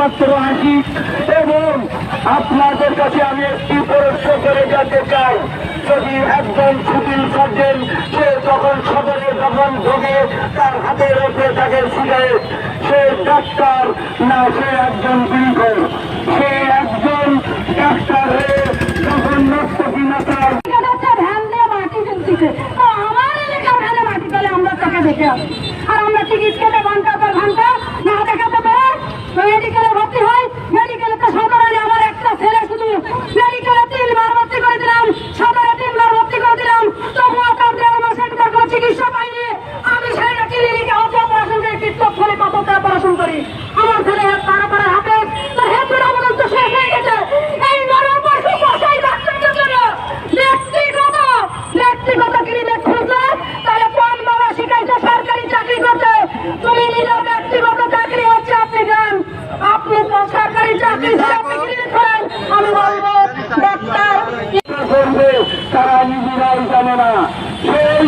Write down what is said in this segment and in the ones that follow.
মাত্র আশি এবং আপনাদের কাছে আমি একটি প্রশ্ন করে যেতে চাই। যদি একজন সিভিল সার্জন, সে যখন সদরে যখন ঢোকে, তার হাতে রেখে থাকে সিগারেট সে ডাক্তার না সে একজন বিলকর সে একজন ডাক্তার হয়ে যখন নষ্ট কিনা তার আমার এলাকার ভ্যানে মাটি তোলে আমরা তাকে দেখে আসি। করবে তারা নিজেরাই জানে না। সেই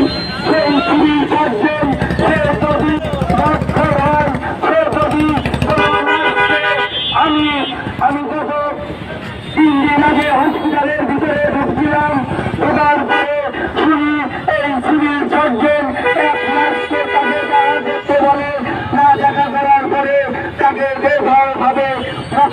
সেই সিভিল সার্জন সে যদি যদি আমি আমি যখন তিন দিন আগে হসপিটালের ভিতরে ঢুকছিলাম। ঢোকার পরে শুনি এই সিভিল সার্জন এক নার্সকে তাকে তারা দেখতে বলে, না দেখা করার পরে তাকে বেভাবে মুখ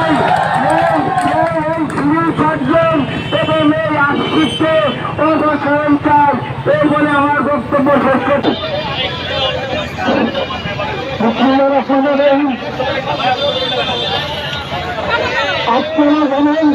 এই, এবং আমার বক্তব্য শেষ করছি আপনারা জানেন